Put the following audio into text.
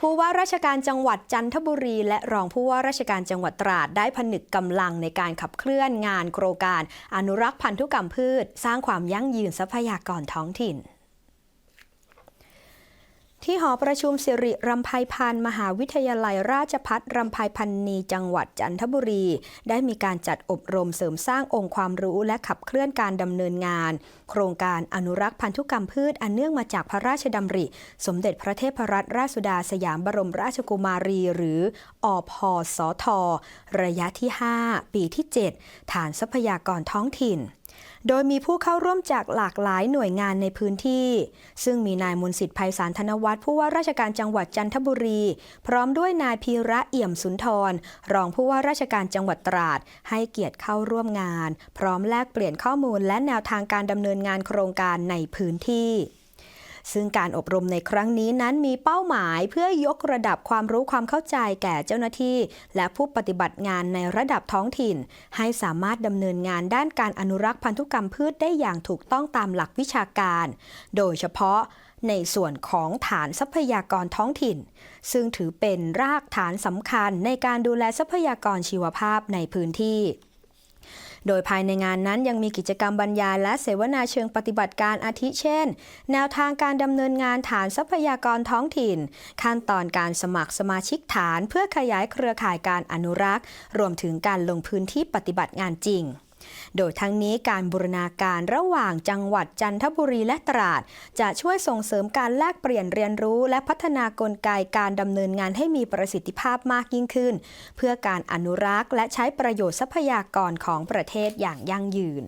ผู้ว่าราชการจังหวัดจันทบุรี และรองผู้ว่าราชการจังหวัดตราดได้ผนึกกำลังในการขับเคลื่อนงานโครงการ อนุรักษ์พันธุกรรมพืช สร้างความยั่งยืนทรัพยากรท้องถิ่น ที่หอประชุมสิริรำไพพันธ์มหาวิทยาลัยราชพัฒรำไพพันนีจังหวัดจันทบุรี ได้มีการจัดอบรมเสริมสร้างองค์ความรู้และขับเคลื่อนการดำเนินงาน โครงการอนุรักษ์พันธุกรรมพืชอันเนื่องมาจากพระราชดำริ สมเด็จพระเทพรัตนราชสุดาสยามบรมราชกุมารีหรืออพสท ระยะที่ 5 ปีที่ 7 ฐานทรัพยากรท้องถิ่น โดยมีผู้เข้าร่วมจากหลากหลายหน่วยงานในพื้นที่ ซึ่งมีนายมนสิทธิ์ภัยสารธนวัฒน์ผู้ว่าราชการจังหวัดจันทบุรี พร้อมด้วยนายพีระเอี่ยมสุนทร รองผู้ว่าราชการจังหวัดตราด ให้เกียรติเข้าร่วมงาน พร้อมแลกเปลี่ยนข้อมูลและแนวทางการดำเนินงานโครงการในพื้นที่ ซึ่งการอบรมในครั้งนี้นั้นมีเป้าหมายเพื่อยกระดับความรู้ความเข้าใจแก่เจ้าหน้าที่ และผู้ปฏิบัติงานในระดับท้องถิ่น ให้สามารถดำเนินงานด้านการอนุรักษ์พันธุกรรมพืชได้อย่างถูกต้องตามหลักวิชาการ โดยเฉพาะในส่วนของฐานทรัพยากรท้องถิ่น ซึ่งถือเป็นรากฐานสำคัญในการดูแลทรัพยากรชีวภาพในพื้นที่ โดยภายในงานนั้นยังมีกิจกรรมบรรยายและเสวนาเชิงปฏิบัติการอาทิเช่น แนวทางการดำเนินงานฐานทรัพยากรท้องถิ่น ขั้นตอนการสมัครสมาชิกฐาน เพื่อขยายเครือข่ายการอนุรักษ์ รวมถึงการลงพื้นที่ปฏิบัติงานจริง โดยทั้งนี้การบูรณาการระหว่างจังหวัดจันทบุรีและตราด จะช่วยส่งเสริมการแลกเปลี่ยนเรียนรู้และพัฒนากลไกการดำเนินงานให้มีประสิทธิภาพมากยิ่งขึ้น เพื่อการอนุรักษ์และใช้ประโยชน์ทรัพยากรของประเทศอย่างยั่งยืน